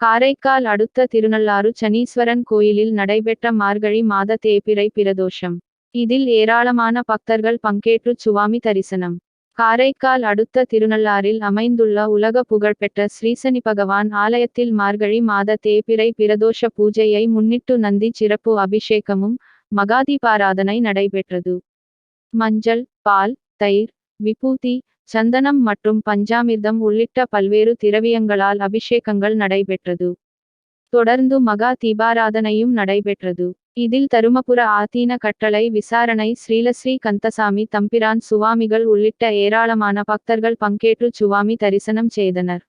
காரைக்கால் அடுத்த திருநள்ளாறு சனீஸ்வரன் கோயிலில் நடைபெற்ற மார்கழி மாத தேப்பிரை பிரதோஷம். இதில் ஏராளமான பக்தர்கள் பங்கேற்று சுவாமி தரிசனம். காரைக்கால் அடுத்த திருநள்ளாறில் அமைந்துள்ள உலக புகழ்பெற்ற ஸ்ரீசனி பகவான் ஆலயத்தில் மார்கழி மாத தேப்பிரை பிரதோஷ பூஜையை முன்னிட்டு நந்தி சிறப்பு அபிஷேகமும் மகாதீபாராதனை நடைபெற்றது. மஞ்சள் பால் தயிர் விபூதி சந்தனம் மற்றும் பஞ்சாமிர்தம் உள்ளிட்ட பல்வேறு திரவியங்களால் அபிஷேகங்கள் நடைபெற்றது தொடர்ந்து மகா தீபாராதனையும் நடைபெற்றது இதில் தருமபுர ஆதீன கட்டளை விசாரணை ஸ்ரீலஸ்ரீ கந்தசாமி தம்பிரான் சுவாமிகள் உள்ளிட்ட ஏராளமான பக்தர்கள் பங்கேற்று சுவாமி தரிசனம் செய்தனர்